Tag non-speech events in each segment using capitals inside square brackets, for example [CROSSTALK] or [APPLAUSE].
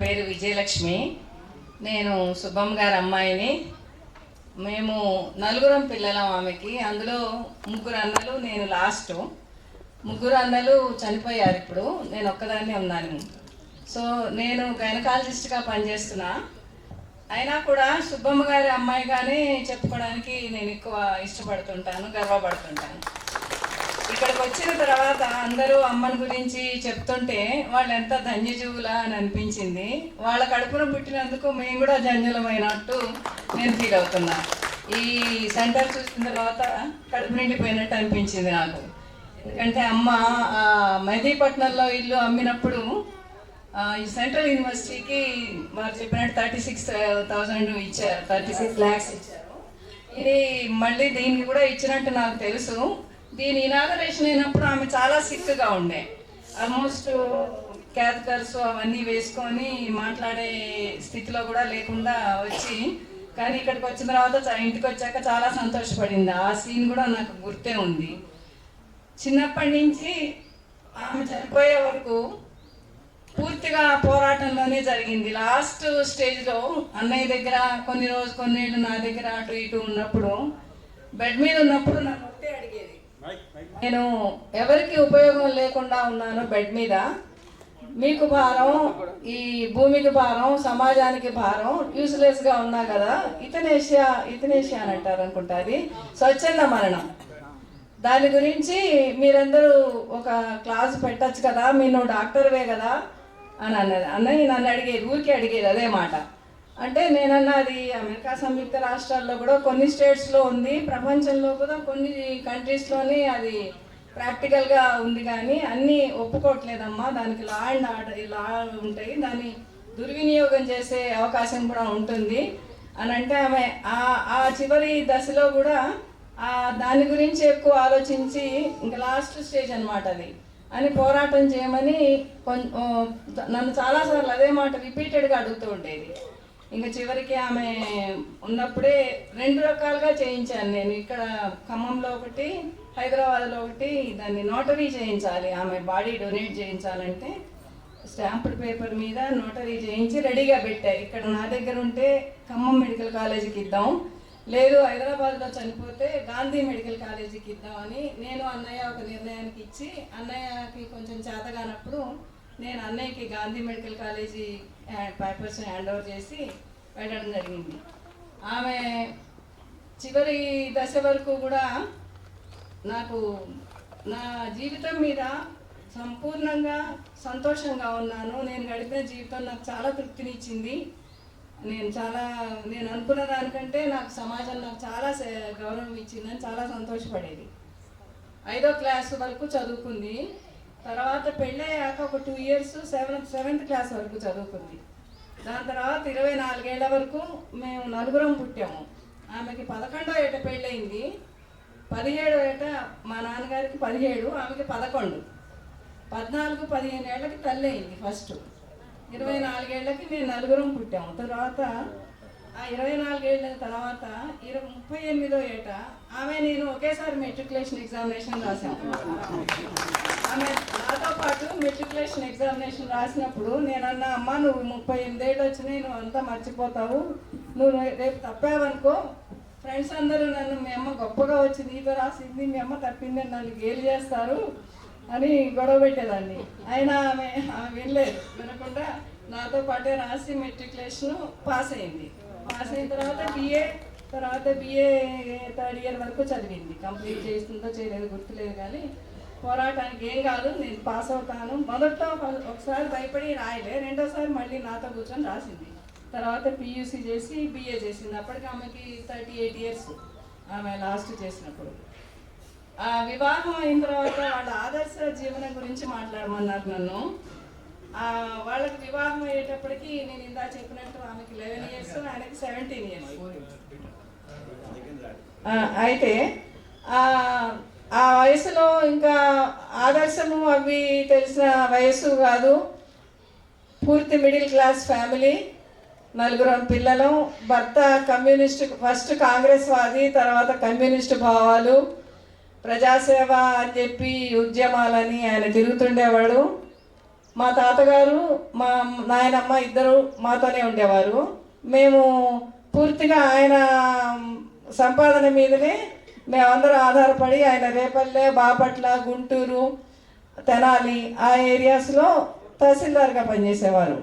పేరు విజయలక్ష్మి. నేను సుబ్బమ్మ గారి అమ్మాయిని. మేము నలుగురం పిల్లలం ఆమెకి. అందులో ముగ్గురు అన్నలు నేను లాస్ట్. ముగ్గురు అన్నలు చనిపోయారు ఇప్పుడు. నేను ఒక్కదాన్నే ఉన్నాను. సో నేను గైనకాలజిస్ట్గా పనిచేస్తున్నా. అయినా కూడా సుబ్బమ్మ గారి అమ్మాయిగానే చెప్పుకోవడానికి నేను ఎక్కువ ఇష్టపడుతుంటాను గర్వపడుతుంటాను. ఇక్కడికి వచ్చిన తర్వాత అందరూ అమ్మని గురించి చెప్తుంటే వాళ్ళు ఎంత ధన్యజీవులా అని అనిపించింది. వాళ్ళ కడుపున పుట్టినందుకు మేము కూడా ధన్యులమైనట్టు నేను ఫీల్ అవుతున్నా. ఈ సెంటర్ చూసిన తర్వాత కడుపు నిండిపోయినట్టు అనిపించింది నాకు. ఎందుకంటే అమ్మ మెహదీపట్నంలో ఇల్లు అమ్మినప్పుడు ఈ సెంట్రల్ యూనివర్సిటీకి వారు చెప్పినట్టు థర్టీ సిక్స్ థౌసండ్ ఇచ్చారు థర్టీ సిక్స్ ల్యాక్స్ ఇచ్చారు. ఇది మళ్ళీ దీనికి కూడా ఇచ్చినట్టు నాకు తెలుసు. దీని ఇనాగరేషన్ అయినప్పుడు ఆమె చాలా సిక్గా ఉండే. ఆల్మోస్ట్ క్యాథకర్స్ అవన్నీ వేసుకొని మాట్లాడే స్థితిలో కూడా లేకుండా వచ్చి కానీ ఇక్కడికి వచ్చిన తర్వాత ఇంటికి వచ్చాక చాలా సంతోషపడింది. ఆ సీన్ కూడా నాకు గుర్తే ఉంది. చిన్నప్పటి నుంచి ఆమె చనిపోయే వరకు పూర్తిగా పోరాటంలోనే జరిగింది. లాస్ట్ స్టేజ్లో అన్నయ్య దగ్గర కొన్ని రోజు కొన్నేళ్ళు నా దగ్గర అటు ఇటు ఉన్నప్పుడు బెడ్ మీద ఉన్నప్పుడు నన్ను ఒకటే అడిగేది. నేను ఎవరికి ఉపయోగం లేకుండా ఉన్నాను బెడ్ మీద. మీకు భారం ఈ భూమికి భారం సమాజానికి భారం యూస్లెస్గా ఉన్నా కదా ఇతనేషియా ఇతనేషియా అని అంటారు అనుకుంటా అది. స్వచ్ఛంద మరణం. దాని గురించి మీరందరూ ఒక క్లాస్ పెట్టచ్చు కదా మీరు నువ్వు డాక్టర్వే కదా అని అన్నది. అన్నయ్య నన్ను అడిగేది ఊరికే అడిగేది అదే మాట. అంటే నేనన్నా అది అమెరికా సంయుక్త రాష్ట్రాల్లో కూడా కొన్ని స్టేట్స్లో ఉంది ప్రపంచంలో కూడా కొన్ని కంట్రీస్లోనే అది ప్రాక్టికల్గా ఉంది కానీ అన్నీ ఒప్పుకోవట్లేదమ్మా. దానికి లా అండ్ ఆర్డర్ లా ఉంటాయి. దాన్ని దుర్వినియోగం చేసే అవకాశం కూడా ఉంటుంది. అని అంటే ఆమె ఆ ఆ చివరి దశలో కూడా ఆ దాని గురించి ఎక్కువ ఆలోచించి ఇంకా లాస్ట్ స్టేజ్ అనమాట అది. అని పోరాటం చేయమని కొన్ నన్ను చాలాసార్లు అదే మాట రిపీటెడ్గా అడుగుతూ ఉండేది. ఇంకా చివరికి ఆమె ఉన్నప్పుడే రెండు రకాలుగా చేయించాను నేను. ఇక్కడ ఖమ్మంలో ఒకటి హైదరాబాద్లో ఒకటి దాన్ని నోటరీ చేయించాలి. ఆమె బాడీ డొనేట్ చేయించాలంటే స్టాంపుడ్ పేపర్ మీద నోటరీ చేయించి రెడీగా పెట్టారు. ఇక్కడ నా దగ్గర ఉంటే ఖమ్మం మెడికల్ కాలేజీకి ఇద్దాం. లేదు హైదరాబాద్లో చనిపోతే గాంధీ మెడికల్ కాలేజీకి ఇద్దామని నేను అన్నయ్య ఒక నిర్ణయానికి ఇచ్చి అన్నయ్యకి కొంచెం చేతగానప్పుడు నేను అన్నయ్యకి Gandhi medical college papers hand over చేసి పెట్టడం జరిగింది. ఆమె చివరి దశ వరకు కూడా నాకు నా జీవితం మీద సంపూర్ణంగా సంతోషంగా ఉన్నాను. నేను గడిపిన జీవితం నాకు చాలా తృప్తినిచ్చింది. నేను చాలా నేను అనుకున్న దానికంటే నాకు సమాజం నాకు చాలా గౌరవం ఇచ్చిందని చాలా సంతోషపడేది. ఐదో క్లాస్ వరకు చదువుకుంది. తర్వాత పెళ్ళయ్యాక ఒక two years seventh seventh class వరకు చదువుకుంది. దాని తర్వాత ఇరవై నాలుగేళ్ళ వరకు మేము నలుగురం పుట్టాము. ఆమెకి పదకొండో ఏట పెళ్ళయింది. పదిహేడో ఏట మా నాన్నగారికి పదిహేడు ఆమెకి పదకొండు. పద్నాలుగు పదిహేను ఏళ్ళకి తల్లి అయింది ఫస్ట్ ఇరవై నాలుగేళ్ళకి మేము నలుగురం పుట్టాము. తర్వాత ఆ ఇరవై నాలుగేళ్ళ తర్వాత ఇరవై ముప్పై ఎనిమిదో ఏట ఆమె నేను ఒకేసారి మెట్రికులేషన్ ఎగ్జామినేషన్ రాశాము ఆమె నాతో పాటు మెట్రికులేషన్ ఎగ్జామినేషన్ రాసినప్పుడు నేను అన్నా అమ్మ నువ్వు ముప్పై ఎనిమిదేళ్ళు వచ్చినాయి నువ్వు అంతా మర్చిపోతావు. నువ్వు రేపు తప్పావనుకో. ఫ్రెండ్స్ అందరూ నన్ను మీ అమ్మ గొప్పగా వచ్చి నీతో రాసింది మీ అమ్మ తప్పింది అని నన్ను గేలి చేస్తారు అని గొడవ పెట్టేదాన్ని. అయినా ఆమె ఆమె వినలేదు. వినకుండా నాతో పాటే రాసి మెట్రికులేషన్ పాస్ అయింది. పాస్ అయిన తర్వాత బిఏ తర్వాత బిఏ థర్డ్ ఇయర్ వరకు చదివింది. కంప్లీట్ చేస్తుందో చేయలేదు గుర్తులేదు కానీ పోరాటానికి ఏం కాదు నేను పాస్ అవుతాను. మొదట్లో ఒక- ఒకసారి భయపడి రాయలే రెండోసారి మళ్ళీ నాతో కూర్చొని రాసింది. తర్వాత పియూసీ చేసి బిఏ చేసింది. అప్పటికి ఆమెకి థర్టీ ఎయిట్ ఇయర్స్ ఆమె లాస్ట్ చేసినప్పుడు. ఆ వివాహం అయిన తర్వాత వాళ్ళ ఆదర్శ జీవనం గురించి మాట్లాడమన్నారు నన్ను. ఆ, వాళ్ళకి వివాహం అయ్యేటప్పటికి నేను ఇందా చెప్పినట్టు ఆమెకి లెవెన్ ఇయర్స్ ఆయనకి సెవెంటీన్ ఇయర్స్ అయితే ఆ వయసులో ఇంకా ఆదర్శము అవి తెలిసిన వయసు కాదు. పూర్తి మిడిల్ క్లాస్ ఫ్యామిలీ. నలుగురం పిల్లలు. భర్త కమ్యూనిస్ట్ ఫస్ట్ కాంగ్రెస్ వాది తర్వాత కమ్యూనిస్ట్ భావాలు. ప్రజాసేవ అని చెప్పి ఉద్యమాలని ఆయన తిరుగుతుండేవాడు. మా తాతగారు మా నాయనమ్మ ఇద్దరు మాతోనే ఉండేవారు. మేము పూర్తిగా ఆయన సంపాదన మీదనే మేమందరం ఆధారపడి ఆయన రేపల్లె బాపట్ల గుంటూరు తెనాలి ఆ ఏరియాస్లో తహసీల్దార్గా పనిచేసేవారు.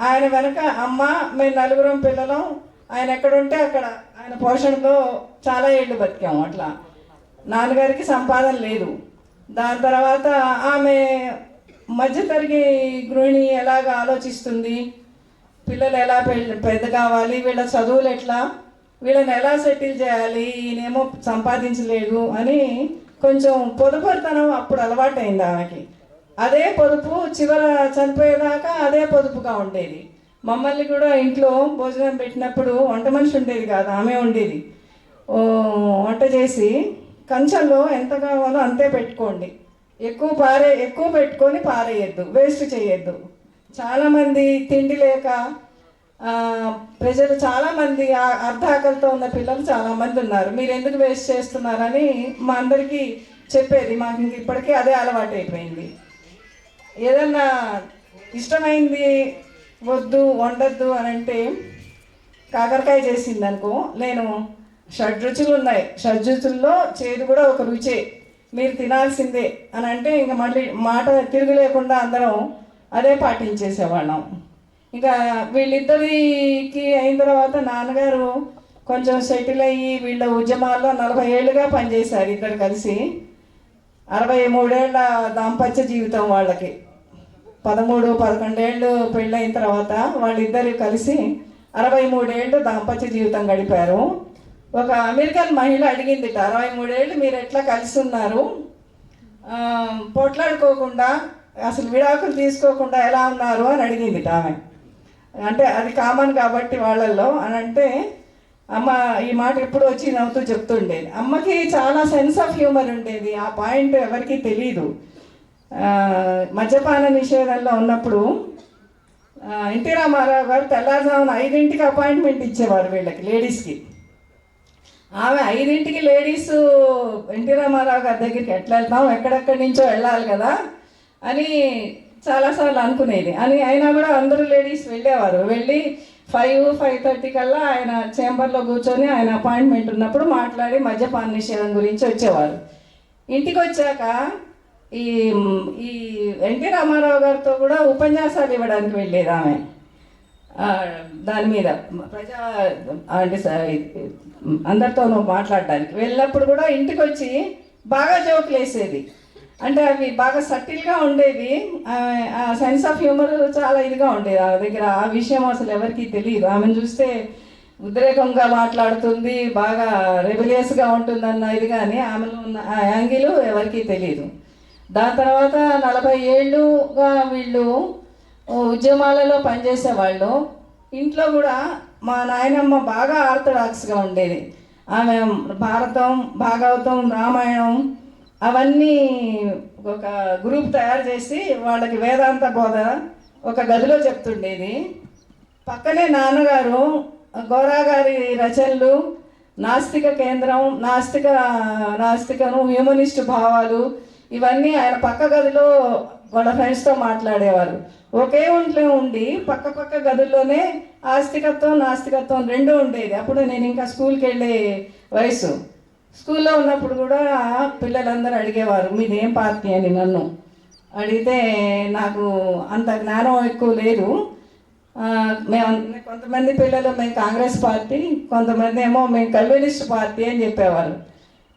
ఆయన వెనక అమ్మ మేము నలుగురం పిల్లలం ఆయన ఎక్కడుంటే అక్కడ ఆయన పోషణతో చాలా ఏళ్ళు బతికాము అట్లా. నాన్నగారికి సంపాదన లేదు. దాని తర్వాత ఆమె మధ్యతరగి గృహిణి ఎలాగ ఆలోచిస్తుంది? పిల్లలు ఎలా పెద్ద కావాలి? వీళ్ళ చదువులు ఎట్లా? వీళ్ళని ఎలా సెటిల్ చేయాలి? ఈయనేమో సంపాదించలేదు అని కొంచెం పొదుపరితనం అప్పుడు అలవాటైంది ఆమెకి. అదే పొదుపు చివర చనిపోయేదాకా అదే పొదుపుగా ఉండేది. మమ్మల్ని కూడా ఇంట్లో భోజనం పెట్టినప్పుడు వంట మనిషి ఉండేది కాదు ఆమె ఉండేది. వంట చేసి కంచంలో ఎంత కావాలో అంతే పెట్టుకోండి. ఎక్కువ పారే ఎక్కువ పెట్టుకొని పారేయద్దు వేస్ట్ చేయొద్దు. చాలామంది తిండి లేక ప్రజలు చాలామంది అర్ధాకలతో ఉన్న పిల్లలు చాలామంది ఉన్నారు. మీరు ఎందుకు వేస్ట్ చేస్తున్నారని మా అందరికీ చెప్పేది. మాకు ఇంక ఇప్పటికే అదే అలవాటు అయిపోయింది ఏదన్నా ఇష్టమైంది వద్దు వండద్దు అని అంటే కాకరకాయ చేసింది అనుకో నేను షడ్రుచులు ఉన్నాయి. షడ్రుచుల్లో చేదు కూడా ఒక రుచే. మీరు తినాల్సిందే అని అంటే ఇంకా మళ్ళీ మాట తిరుగు లేకుండా అందరం అదే పాటించేసేవాళ్ళం. ఇంకా వీళ్ళిద్దరికి అయిన తర్వాత నాన్నగారు కొంచెం సెటిల్ అయ్యి వీళ్ళ ఉద్యమాల్లో నలభై ఏళ్ళుగా పనిచేశారు ఇద్దరు కలిసి. అరవై మూడేళ్ళ దాంపత్య జీవితం వాళ్ళకి. పదమూడు పదకొండేళ్ళు పెళ్ళైన తర్వాత వాళ్ళిద్దరు కలిసి అరవై మూడేళ్ళు దాంపత్య జీవితం గడిపారు. ఒక అమెరికన్ మహిళ అడిగిందిట అరవై మూడేళ్ళు మీరు ఎట్లా కలిసి ఉన్నారు? పొట్లాడుకోకుండా పోట్లాడుకోకుండా అసలు విడాకులు తీసుకోకుండా ఎలా ఉన్నారు? అని అడిగిందిట ఆమె. అంటే అది కామన్ కాబట్టి వాళ్ళల్లో అని అంటే అమ్మ ఈ మాట ఎప్పుడు వచ్చి నవ్వుతూ చెప్తుండేది అమ్మకి చాలా సెన్స్ ఆఫ్ హ్యూమర్ ఉండేది. ఆ పాయింట్ ఎవరికీ తెలియదు మద్యపాన నిషేధంలో ఉన్నప్పుడు ఎన్టీ రామారావు గారు తెల్లారుజామున ఐదింటికి అపాయింట్మెంట్ ఇచ్చేవారు వీళ్ళకి లేడీస్కి. ఆమె ఐదింటికి లేడీస్ ఎన్టీ రామారావు గారి దగ్గరికి ఎట్లా వెళ్తాం ఎక్కడెక్కడి నుంచో వెళ్ళాలి కదా అని చాలాసార్లు అనుకునేది. అని అయినా కూడా అందరూ లేడీస్ వెళ్ళేవారు. వెళ్ళి ఫైవ్ ఫైవ్ థర్టీ కల్లా ఆయన చేంబర్లో కూర్చొని ఆయన అపాయింట్మెంట్ ఉన్నప్పుడు మాట్లాడి మద్యపాన నిషేధం గురించి వచ్చేవారు. ఇంటికి వచ్చాక ఈ ఈ ఎన్టీ రామారావు గారితో కూడా ఉపన్యాసాలు ఇవ్వడానికి వెళ్ళేది ఆమె. దాని మీద ప్రజా అంటే అందరితోనూ మాట్లాడడానికి. వెళ్ళినప్పుడు కూడా ఇంటికి వచ్చి బాగా జోకులు వేసేది అంటే అవి బాగా సటిల్గా ఉండేవి. ఆ సెన్స్ ఆఫ్ హ్యూమర్ చాలా ఇదిగా ఉండేది ఆ దగ్గర. ఆ విషయం అసలు ఎవరికీ తెలియదు ఆమెను చూస్తే ఉద్రేకంగా మాట్లాడుతుంది బాగా రెబిలియస్గా ఉంటుందన్న ఇది కానీ ఆమెలో ఉన్న ఆ యాంగిల్ ఎవరికీ తెలియదు దాని తర్వాత నలభై ఏళ్ళుగా వీళ్ళు ఉద్యమాలలో పనిచేసేవాళ్ళు. ఇంట్లో కూడా మా నాయనమ్మ బాగా ఆర్థడాక్స్గా ఉండేది. ఆమె భారతం భాగవతం రామాయణం అవన్నీ ఒక గ్రూప్ తయారు చేసి వాళ్ళకి వేదాంత బోధ ఒక గదిలో చెప్తుండేది. పక్కనే నాన్నగారు గోరా గారి రచనలు నాస్తిక కేంద్రం నాస్తిక నాస్తికను హ్యూమనిస్ట్ భావాలు ఇవన్నీ ఆయన పక్క గదిలో వాళ్ళ ఫ్రెండ్స్తో మాట్లాడేవారు. ఒకే ఒంట్లో ఉండి పక్క పక్క గదుల్లోనే ఆస్తికత్వం నాస్తికత్వం రెండూ ఉండేది. అప్పుడు నేను ఇంకా స్కూల్కి వెళ్ళే వయసు. స్కూల్లో ఉన్నప్పుడు కూడా పిల్లలందరూ అడిగేవారు మీదేం పార్టీ అని నన్ను? అడిగితే నాకు అంత జ్ఞానం ఎక్కువ లేదు. మేము కొంతమంది పిల్లలు మేము కాంగ్రెస్ పార్టీ కొంతమంది ఏమో మేము కమ్యూనిస్ట్ పార్టీ అని చెప్పేవారు.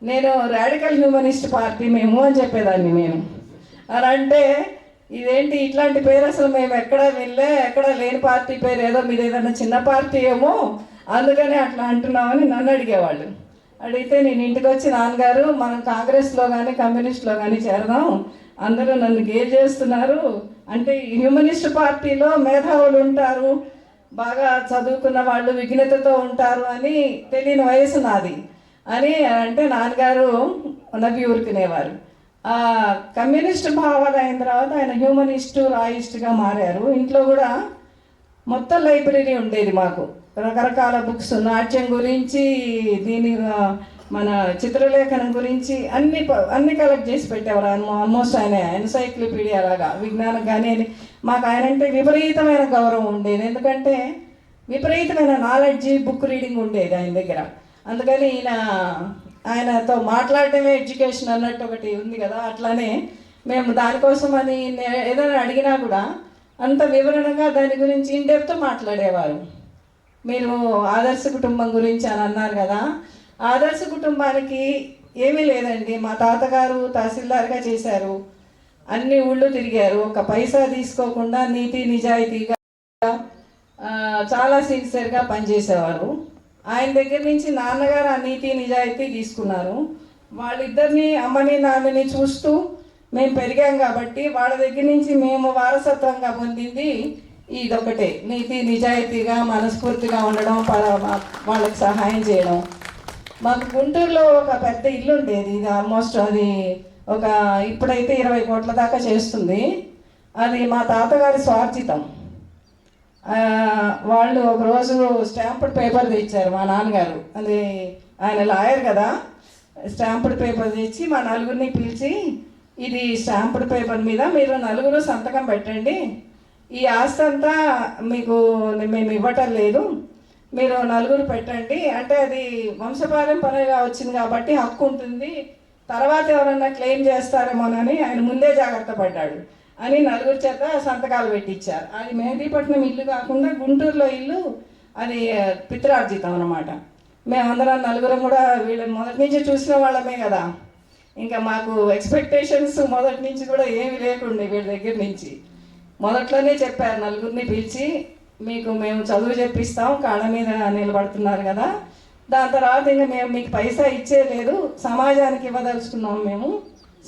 నేను రాడికల్ హ్యూమనిస్ట్ పార్టీ మేము అని చెప్పేదాన్ని నేను. అలా అంటే ఇదేంటి ఇట్లాంటి పేరు? అసలు మేము ఎక్కడ వెళ్ళే ఎక్కడ లేని పార్టీ పేరు? ఏదో మీరు ఏదైనా చిన్న పార్టీ ఏమో? అందుకనే అట్లా అంటున్నామని నన్ను అడిగేవాళ్ళు. అడిగితే నేను ఇంటికి వచ్చి నాన్నగారు మనం కాంగ్రెస్లో కానీ కమ్యూనిస్ట్లో కానీ చేరదాం. అందరూ నన్ను గేర్ చేస్తున్నారు. అంటే హ్యూమనిస్ట్ పార్టీలో మేధావులు ఉంటారు. బాగా చదువుకున్న వాళ్ళు విఘ్నతతో ఉంటారు అని తెలియని వయసు నాది. అని అంటే నాన్నగారు నవ్వి ఊరుకునేవారు. కమ్యూనిస్ట్ భావాలు అయిన తర్వాత ఆయన హ్యూమనిస్టు రాయిస్ట్గా మారారు. ఇంట్లో కూడా మొత్తం లైబ్రరీ ఉండేది మాకు. రకరకాల బుక్స్ నాట్యం గురించి దీని మన చిత్రలేఖనం గురించి అన్ని అన్ని కలెక్ట్ చేసి పెట్టేవారు. ఆల్మోస్ట్ ఆయన ఎన్సైక్లోపీడియా లాగా విజ్ఞానం కానీ అని. మాకు ఆయన అంటే విపరీతమైన గౌరవం ఉండేది. ఎందుకంటే విపరీతమైన నాలెడ్జ్ బుక్ రీడింగ్ ఉండేది ఆయన దగ్గర. అందుకని ఈయన ఆయనతో మాట్లాడటమే ఎడ్యుకేషన్ అన్నట్టు ఒకటి ఉంది కదా. అట్లానే మేము దానికోసం అని ఏదైనా అడిగినా కూడా అంత వివరణగా దాని గురించి ఇన్ డెప్త్ మాట్లాడేవారు. మీరు ఆదర్శ కుటుంబం గురించి అని అన్నారు కదా. ఆదర్శ కుటుంబానికి ఏమీ లేదండి. మా తాతగారు తహసీల్దార్గా చేశారు. అన్ని ఊళ్ళు తిరిగారు. ఒక పైసా తీసుకోకుండా నీతి నిజాయితీగా చాలా సిన్సియర్గా పనిచేసేవారు. ఆయన దగ్గర నుంచి నాన్నగారు ఆ నీతి నిజాయితీ తీసుకున్నారు. వాళ్ళిద్దరిని అమ్మని నాన్నని చూస్తూ మేము పెరిగాం కాబట్టి వాళ్ళ దగ్గర నుంచి మేము వారసత్వంగా పొందింది ఇదొకటే నీతి నిజాయితీగా మనస్ఫూర్తిగా ఉండడం ప- వాళ్ళకి సహాయం చేయడం. మాకు గుంటూరులో ఒక పెద్ద ఇల్లు ఉండేది ఇది ఆల్మోస్ట్ అది ఒక ఇప్పుడైతే ఇరవై కోట్ల దాకా చేస్తుంది. అది మా తాతగారి స్వార్జితం. వాళ్ళు ఒకరోజు స్టాంపుడ్ పేపర్ తెచ్చారు మా నాన్నగారు. అది ఆయన లాయర్ కదా. స్టాంపుడ్ పేపర్ తెచ్చి మా నలుగురిని పిలిచి ఇది స్టాంపుడ్ పేపర్ మీద మీరు నలుగురు సంతకం పెట్టండి. ఈ ఆస్తి అంతా మీకు మేము ఇవ్వటం లేదు. మీరు నలుగురు పెట్టండి. అంటే అది వంశపారంపరగా వచ్చింది కాబట్టి హక్కు ఉంటుంది. తర్వాత ఎవరన్నా క్లెయిమ్ చేస్తారేమోనని ఆయన ముందే జాగ్రత్త పడ్డాడు అని నలుగురు చేత సంతకాలు పెట్టించారు. అది మెహదీపట్నం ఇల్లు కాకుండా గుంటూరులో ఇల్లు అది పిత్రార్జితం అనమాట మేమందరం నలుగురం కూడా వీళ్ళని మొదటి నుంచి చూసిన వాళ్ళమే కదా. ఇంకా మాకు ఎక్స్పెక్టేషన్స్ మొదటి నుంచి కూడా ఏమి లేకుండే వీళ్ళ దగ్గర నుంచి. మొదట్లోనే చెప్పారు నలుగురిని పిలిచి మీకు మేము చదువు చెప్పిస్తాం కాళ్ళ మీద నిలబడుతున్నారు కదా. దాని తర్వాత ఇంకా మేము మీకు పైసా ఇచ్చే లేదు సమాజానికి ఇవ్వదలుచుకున్నాం మేము.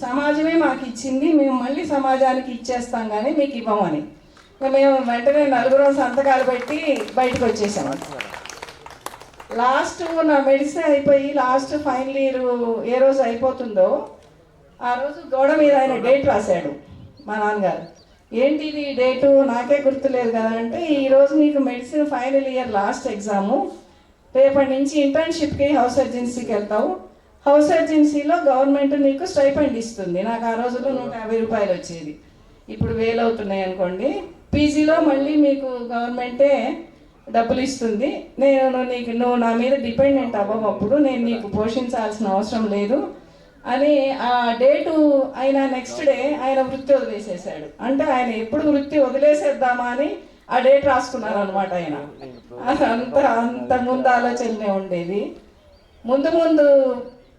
సమాజమే మాకు ఇచ్చింది మేము మళ్ళీ సమాజానికి ఇచ్చేస్తాం కానీ మీకు ఇవ్వమని. ఇంకా మేము వెంటనే నలుగురం సంతకాలు పెట్టి బయటకు వచ్చేసాం. లాస్ట్ నా మెడిసిన్ అయిపోయి లాస్ట్ ఫైనల్ ఇయర్ ఏ రోజు అయిపోతుందో ఆ రోజు గోడ మీద ఆయన డేట్ రాశాడు మా నాన్నగారు. ఏంటి ఇది డేటు? నాకే గుర్తులేదు కదా. అంటే ఈరోజు నీకు medicine final year last exam రేపటి నుంచి ఇంటర్న్షిప్కి హౌస్ ఏజెన్సీకి వెళ్తావు. హౌస్ ఏజెన్సీలో గవర్నమెంట్ నీకు స్టైపెండ్ ఇస్తుంది. నాకు ఆ రోజుల్లో నూట యాభై రూపాయలు వచ్చేది. ఇప్పుడు వేలు అవుతున్నాయి అనుకోండి. పీజీలో మళ్ళీ మీకు గవర్నమెంటే డబ్బులు ఇస్తుంది. నేను నీకు నువ్వు నా మీద డిపెండెంట్ అవ్వప్పుడు నేను నీకు పోషించాల్సిన అవసరం లేదు. అని ఆ డేటు ఆయన నెక్స్ట్ డే ఆయన వృత్తి వదిలేసేసాడు అంటే ఆయన ఎప్పుడు వృత్తి వదిలేసేద్దామా అని ఆ డేట్ రాసుకున్నారు అనమాట ఆయన. అంత అంత ముందు ఆలోచననే ఉండేది ముందు ముందు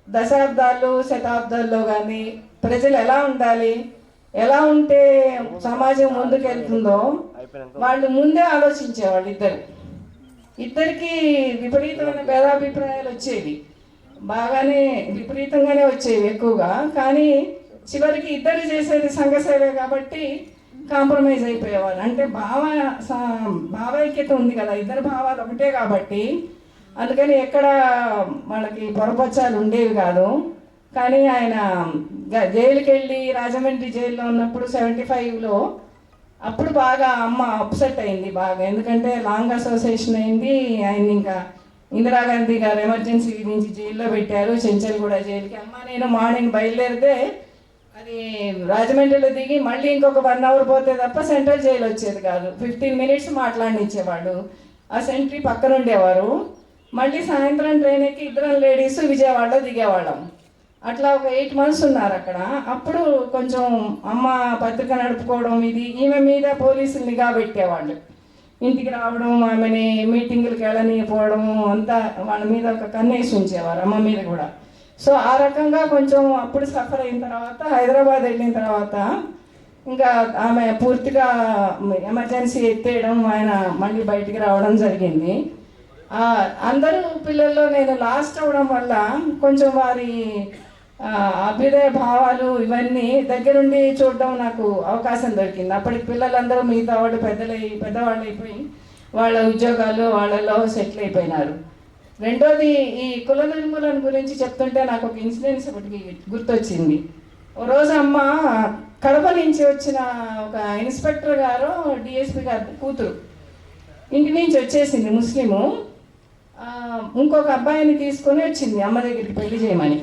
దశాబ్దాలు శతాబ్దాల్లో కానీ ప్రజలు ఎలా ఉండాలి ఎలా ఉంటే సమాజం ముందుకెళ్తుందో వాళ్ళు ముందే ఆలోచించేవాళ్ళు ఇద్దరు. ఇద్దరికి విపరీతమైన భేదాభిప్రాయాలు వచ్చేవి. బాగానే విపరీతంగానే వచ్చేవి ఎక్కువగా. కానీ చివరికి ఇద్దరు చేసేది సంఘసేవే కాబట్టి కాంప్రమైజ్ అయిపోయేవాళ్ళు. అంటే భావ భావైక్యత ఉంది కదా. ఇద్దరు భావాలు ఒకటే కాబట్టి అందుకని ఎక్కడ వాళ్ళకి పొరపచ్చాలు ఉండేవి కాదు. కానీ ఆయన గ- జైలుకి వెళ్ళి రాజమండ్రి జైల్లో ఉన్నప్పుడు సెవెంటీ ఫైవ్లో అప్పుడు బాగా అమ్మ అప్సెట్ అయింది బాగా. ఎందుకంటే లాంగ్ అసోసియేషన్ అయింది. ఆయన ఇంకా ఇందిరాగాంధీ గారు ఎమర్జెన్సీ నుంచి జైల్లో పెట్టారు చెంచల్ కూడా జైలుకి. అమ్మ నేను మార్నింగ్ బయలుదేరితే అది రాజమండ్రిలో దిగి మళ్ళీ ఇంకొక వన్ అవర్ పోతే తప్ప సెంట్రల్ జైలు వచ్చేది కాదు. ఫిఫ్టీన్ మినిట్స్ మాట్లాడినిచ్చేవాడు. ఆ సెంట్రీ పక్కన ఉండేవారు. మళ్ళీ సాయంత్రం ట్రైన్ ఎక్కి ఇద్దరం లేడీస్ విజయవాడలో దిగేవాళ్ళం. అట్లా ఒక ఎయిట్ మంత్స్ ఉన్నారు అక్కడ. అప్పుడు కొంచెం అమ్మ పత్రిక నడుపుకోవడం ఇది ఈమె మీద పోలీసులు నిఘా పెట్టేవాళ్ళు. ఇంటికి రావడం ఆమెని మీటింగులకు వెళ్ళనీయపోవడం అంతా వాళ్ళ మీద ఒక కన్నేసి ఉంచేవారు అమ్మ మీద కూడా. సో ఆ రకంగా కొంచెం అప్పుడు సఫర్ అయిన తర్వాత హైదరాబాద్ వెళ్ళిన తర్వాత ఇంకా ఆమె పూర్తిగా ఎమర్జెన్సీ ఎత్తేయడం ఆయన మళ్ళీ బయటికి రావడం జరిగింది. అందరూ పిల్లల్లో నేను లాస్ట్ అవ్వడం వల్ల కొంచెం వారి అభ్యుదయ భావాలు ఇవన్నీ దగ్గరుండి చూడడం నాకు అవకాశం దొరికింది. అప్పటికి పిల్లలందరూ మిగతా వాళ్ళు పెద్దలై పెద్దవాళ్ళు అయిపోయి వాళ్ళ ఉద్యోగాలు వాళ్ళలో సెటిల్ అయిపోయినారు. రెండోది ఈ కుల నిర్మూలన గురించి చెప్తుంటే నాకు ఒక ఇన్సిడెన్స్ ఒకటి గుర్తొచ్చింది. ఓ రోజు అమ్మ కడప నుంచి వచ్చిన ఒక ఇన్స్పెక్టర్ గారు డిఎస్పి గారు కూతురు ఇంటి నుంచి వచ్చేసింది ముస్లిము. ఇంకొక అబ్బాయిని తీసుకొని వచ్చింది అమ్మ దగ్గరికి పెళ్ళి చేయమని.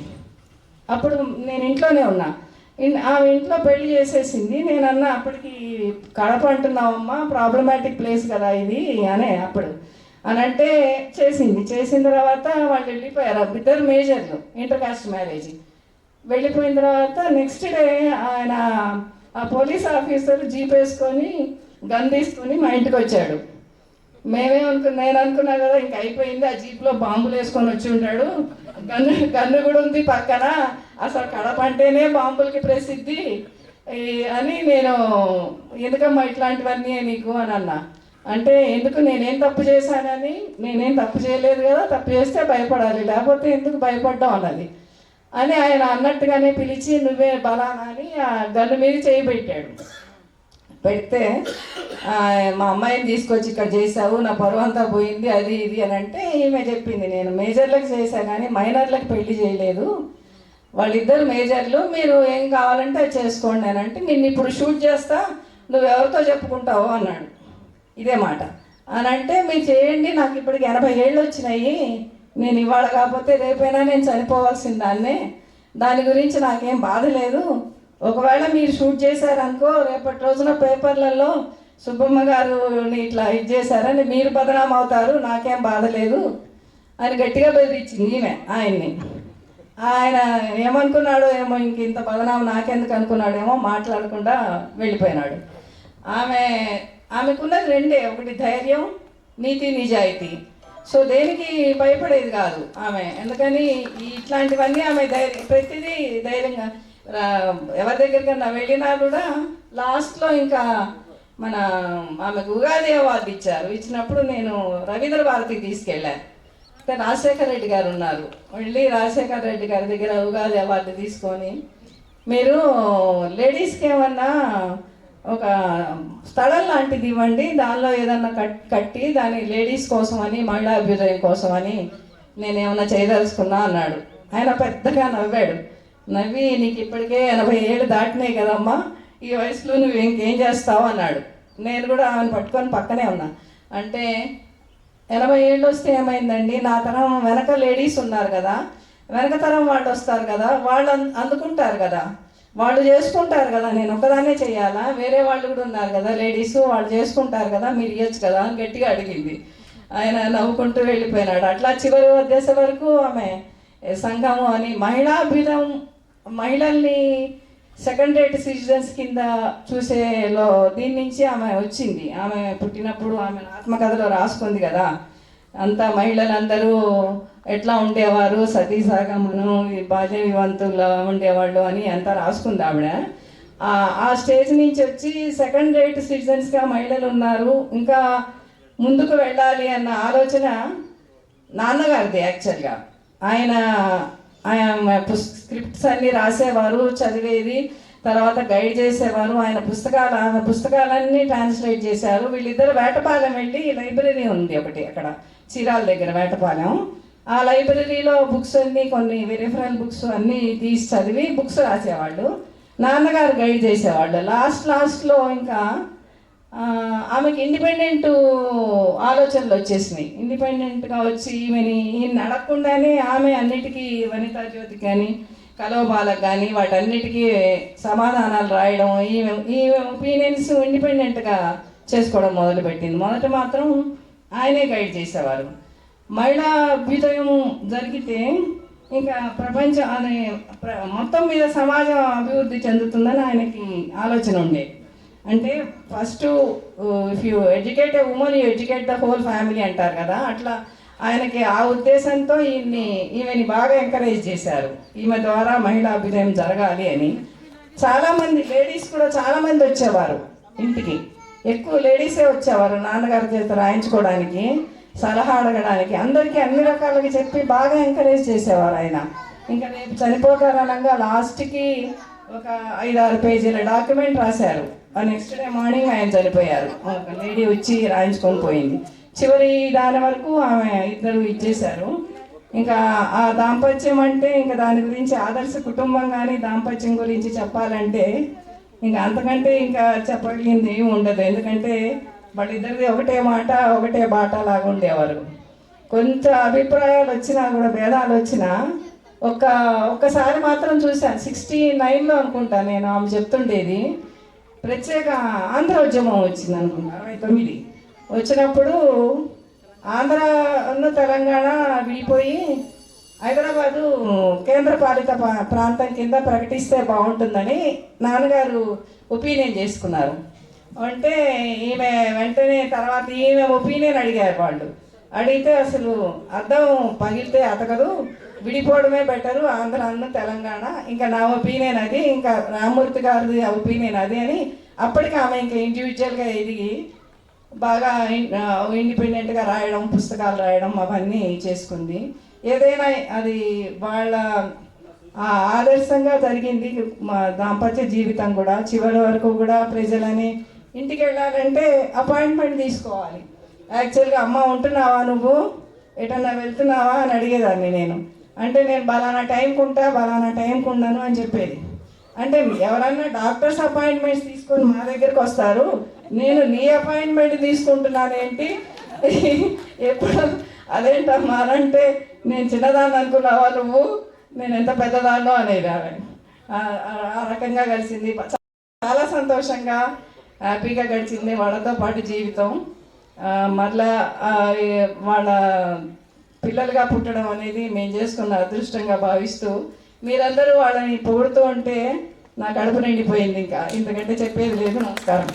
అప్పుడు నేను ఇంట్లోనే ఉన్నా. ఆ ఆమె ఇంట్లో పెళ్ళి చేసేసింది. నేను అన్న అప్పటికి కడప అంటున్నావమ్మా ప్రాబ్లమాటిక్ ప్లేస్ కదా ఇది అనే అప్పుడు. అని అంటే చేసింది. చేసిన తర్వాత వాళ్ళు వెళ్ళిపోయారు. ఇద్దరు మేజర్లు ఇంటర్ కాస్ట్ మ్యారేజ్ వెళ్ళిపోయిన తర్వాత నెక్స్ట్ డే ఆయన ఆ పోలీస్ ఆఫీసర్ జీప్ వేసుకొని గన్ తీసుకొని మా ఇంటికి వచ్చాడు. మేమేమనుకున్నా నేను అనుకున్నా కదా ఇంక అయిపోయింది. ఆ జీప్లో బాంబులు వేసుకొని వచ్చి ఉంటాడు. గన్ను గన్ను కూడా ఉంది పక్కన. అసలు కడప అంటేనే బాంబులకి ప్రసిద్ధి. అని నేను ఎందుకమ్మా ఇట్లాంటివన్నీ నీకు అని అన్నా. అంటే ఎందుకు నేనేం తప్పు చేశానని నేనేం తప్పు చేయలేదు కదా తప్పు చేస్తే భయపడాలి లేకపోతే ఎందుకు భయపడ్డావు అన్నది. అని ఆయన అన్నట్టుగానే పిలిచి నువ్వే బలానా అని ఆ గన్ను మీద చేయి పెట్టాడు. పెడితే మా అమ్మాయిని తీసుకొచ్చి ఇక్కడ చేసావు నా పరువు అంతా పోయింది అది ఇది అని అంటే ఈమె చెప్పింది. నేను మేజర్లకు చేశా కానీ మైనర్లకు పెళ్ళి చేయలేదు. వాళ్ళిద్దరు మేజర్లు మీరు ఏం కావాలంటే అది చేసుకోండి అని అంటే నిన్ను ఇప్పుడు షూట్ చేస్తా నువ్వు ఎవరితో చెప్పుకుంటావు అన్నాడు. ఇదే మాట. అని అంటే మీరు చేయండి నాకు ఇప్పటికి ఎనభై ఏళ్ళు వచ్చినాయి. నేను ఇవాళ కాకపోతే రేపైనా నేను చనిపోవాల్సిన దాన్నే. దాని గురించి నాకేం బాధ లేదు. ఒకవేళ మీరు షూట్ చేశారనుకో రేపటి రోజున పేపర్లలో సుబ్బమ్మ గారు ఇట్లా ఇది చేశారని మీరు బదనాం అవుతారు నాకేం బాధ లేదు అని గట్టిగా బెదిరించింది ఈమె ఆయన్ని. ఆయన ఏమనుకున్నాడో ఏమో ఇంక ఇంత బదనాం నాకెందుకు అనుకున్నాడేమో మాట్లాడకుండా వెళ్ళిపోయినాడు. ఆమె ఆమెకున్నది రెండే ఒకటి ధైర్యం నీతి నిజాయితీ. సో దేనికి భయపడేది కాదు ఆమె. ఎందుకని ఇట్లాంటివన్నీ ఆమె ధైర్యం ప్రతిదీ ధైర్యంగా ఎవరి దగ్గరికన్నా వెళ్ళినా కూడా లాస్ట్లో ఇంకా మన ఆమెకు ఉగాది అవార్డు ఇచ్చారు. ఇచ్చినప్పుడు నేను రవీంద్ర భారతికి తీసుకెళ్ళాను అయితే రాజశేఖర రెడ్డి గారు ఉన్నారు. మళ్ళీ రాజశేఖర రెడ్డి గారి దగ్గర ఉగాది అవార్డు తీసుకొని మీరు లేడీస్కి ఏమన్నా ఒక స్థలం లాంటిది ఇవ్వండి దానిలో ఏదన్నా కట్ కట్టి దాని లేడీస్ కోసం అని మహిళా అభ్యుదయం కోసం అని నేను ఏమన్నా చేయదలుచుకున్నా అన్నాడు. ఆయన పెద్దగా నవ్వాడు. నవ్వి నీకు ఇప్పటికే ఎనభై ఏళ్ళు దాటినాయి కదమ్మా. ఈ వయసులో నువ్వు ఇంకేం చేస్తావు? అన్నాడు. నేను కూడా ఆమెను పట్టుకొని పక్కనే ఉన్నా. అంటే ఎనభై ఏళ్ళు వస్తే ఏమైందండి? నా తరం వెనక లేడీస్ ఉన్నారు కదా. వెనక తరం వాళ్ళు వస్తారు కదా. వాళ్ళు అందుకుంటారు కదా. వాళ్ళు చేసుకుంటారు కదా. నేను ఒక్కదాన్నే చేయాలా? వేరే వాళ్ళు కూడా ఉన్నారు కదా. లేడీస్ వాళ్ళు చేసుకుంటారు కదా. మీరు ఇవ్వచ్చు కదా అని గట్టిగా అడిగింది. ఆయన నవ్వుకుంటూ వెళ్ళిపోయినాడు. అట్లా చివరి దశ వరకు ఆమె సంఘము అని మహిళా మహిళల్ని సెకండ్ రేట్ సిటిజన్స్ కింద చూసేలో దీని నుంచి ఆమె వచ్చింది. ఆమె పుట్టినప్పుడు ఆమె ఆత్మకథలో రాసుకుంది కదా. అంతా మహిళలందరూ ఎట్లా ఉండేవారు? సతీసాగమును సాగమను ఉండేవాళ్ళు అని అంతా రాసుకుంది ఆవిడ. ఆ- స్టేజ్ నుంచి వచ్చి సెకండ్ రేట్ సిటిజన్స్గా మహిళలు ఉన్నారు. ఇంకా ముందుకు వెళ్ళాలి అన్న ఆలోచన నాన్నగారిది యాక్చువల్గా ఆయన స్క్రిప్ట్స్ అన్ని రాసేవారు చదివేది తర్వాత గైడ్ చేసేవారు ఆయన పుస్తకాలు ఆయన పుస్తకాలన్నీ ట్రాన్స్లేట్ చేశారు. వీళ్ళిద్దరు వేటపాలెం వెళ్ళి లైబ్రరీ ఉంది ఒకటి అక్కడ చీరాల దగ్గర వేటపాలెం. ఆ లైబ్రరీలో బుక్స్ అన్నీ కొన్ని రిఫరల్ బుక్స్ అన్నీ తీసి చదివి బుక్స్ రాసేవాళ్ళు. నాన్నగారు గైడ్ చేసేవాళ్ళు. లాస్ట్ లాస్ట్లో ఇంకా ఆమెకి ఇండిపెండెంట్ ఆలోచనలు వచ్చేసినాయి. ఇండిపెండెంట్గా వచ్చి ఈమెని ఈయన అడగకుండానే ఆమె అన్నిటికీ వనితా జ్యోతి కానీ కలవబాలకు కానీ వాటన్నిటికీ సమాధానాలు రాయడం ఈమె ఈమె ఒపీనియన్స్ ఇండిపెండెంట్గా చేసుకోవడం మొదలుపెట్టింది. మొదట మాత్రం ఆయనే గైడ్ చేసేవారు. మహిళా అభ్యుదయం జరిగితే ఇంకా ప్రపంచం అనే ప్ర- మొత్తం మీద సమాజం అభివృద్ధి చెందుతుందని ఆయనకి ఆలోచన ఉండేది. అంటే first if you educate a woman you educate the whole family అంటారు కదా. అట్లా ఆయనకి ఆ ఉద్దేశంతో ఈయన్ని ఈమెని బాగా ఎంకరేజ్ చేశారు. ఈమె ద్వారా మహిళా అభ్యుదయం జరగాలి అని. చాలామంది లేడీస్ కూడా చాలామంది వచ్చేవారు ఇంటికి. ఎక్కువ లేడీసే వచ్చేవారు నాన్నగారి చేత రాయించుకోవడానికి సలహా అడగడానికి. అందరికీ అన్ని రకాలుగా చెప్పి బాగా ఎంకరేజ్ చేసేవారు ఆయన. ఇంకా రేపు చనిపోతారనగా లాస్ట్కి ఒక ఐదు ఆరు పేజీల డాక్యుమెంట్ రాశారు. నెక్స్ట్ డే మార్నింగ్ ఆయన చనిపోయారు. ఒక లేడీ వచ్చి రాయించుకొని పోయింది. చివరి దాని వరకు ఆమె ఇద్దరు ఇచ్చేశారు. ఇంకా ఆ దాంపత్యం అంటే ఇంకా దాని గురించి ఆదర్శ కుటుంబం కానీ దాంపత్యం గురించి చెప్పాలంటే ఇంకా అంతకంటే ఇంకా చెప్పగలిగింది ఏమి ఉండదు. ఎందుకంటే వాళ్ళిద్దరిది ఒకటే మాట ఒకటే బాట లాగా ఉండేవారు. కొంత అభిప్రాయాలు వచ్చినా కూడా భేదాలు వచ్చినా ఒక ఒక్కసారి మాత్రం చూశాను సిక్స్టీ నైన్లో అనుకుంటా నేను ఆమె చెప్తుండేది. ప్రత్యేక ఆంధ్ర ఉద్యమం వచ్చింది అనుకుంటా అరవై తొమ్మిది. వచ్చినప్పుడు ఆంధ్ర తెలంగాణ విడిపోయి హైదరాబాదు కేంద్ర పాలిత ప్రాంతం కింద ప్రకటిస్తే బాగుంటుందని నాన్నగారు ఒపీనియన్ చేసుకున్నారు. అంటే ఈమె వెంటనే తర్వాత ఈమె ఒపీనియన్ అడిగారు వాళ్ళు. అడిగితే అసలు అర్థం పగిలితే అతకదు. విడిపోవడమే బెటరు ఆంధ్ర అన్న తెలంగాణ. ఇంకా నా ఒపీనియన్ అది ఇంకా రామూర్తి గారిది ఒపీనియన్ అది అని అప్పటికి ఆమె ఇంకా ఇండివిజువల్గా ఎదిగి బాగా ఇండిపెండెంట్గా రాయడం పుస్తకాలు రాయడం అవన్నీ చేసుకుంది. ఏదైనా అది వాళ్ళ ఆదర్శంగా జరిగింది మా దాంపత్య జీవితం కూడా. చివరి వరకు కూడా ప్రజలని ఇంటికి వెళ్ళాలంటే అపాయింట్మెంట్ తీసుకోవాలి. యాక్చువల్గా అమ్మ ఉంటున్నావా నువ్వు? ఎటన్నా వెళ్తున్నావా అని అడిగేదాన్ని నేను. అంటే నేను బలానా టైంకి ఉంటా బలానా టైంకి ఉండను అని చెప్పేది. అంటే ఎవరన్నా డాక్టర్స్ అపాయింట్మెంట్స్ తీసుకొని మా దగ్గరికి వస్తారు నేను నీ అపాయింట్మెంట్ తీసుకుంటున్నాను ఏంటి? [LAUGHS] ఎప్పుడు అదేంటమ్మా అంటే నేను చిన్నదాన్ని అనుకున్నావా నువ్వు? నేను ఎంత పెద్దదాన్నో అనేది ఆమె. ఆ- రకంగా గడిచింది. చాలా సంతోషంగా హ్యాపీగా గడిచింది వాళ్ళతో పాటు జీవితం. మళ్ళా వాళ్ళ పిల్లలుగా పుట్టడం అనేది మేము చేసుకున్న అదృష్టంగా భావిస్తూ మీరందరూ వాళ్ళని పొగుడుతూ ఉంటే నా కడుపు నిండిపోయింది ఇంకా. ఇంతకంటే చెప్పేది లేదు. నమస్కారం.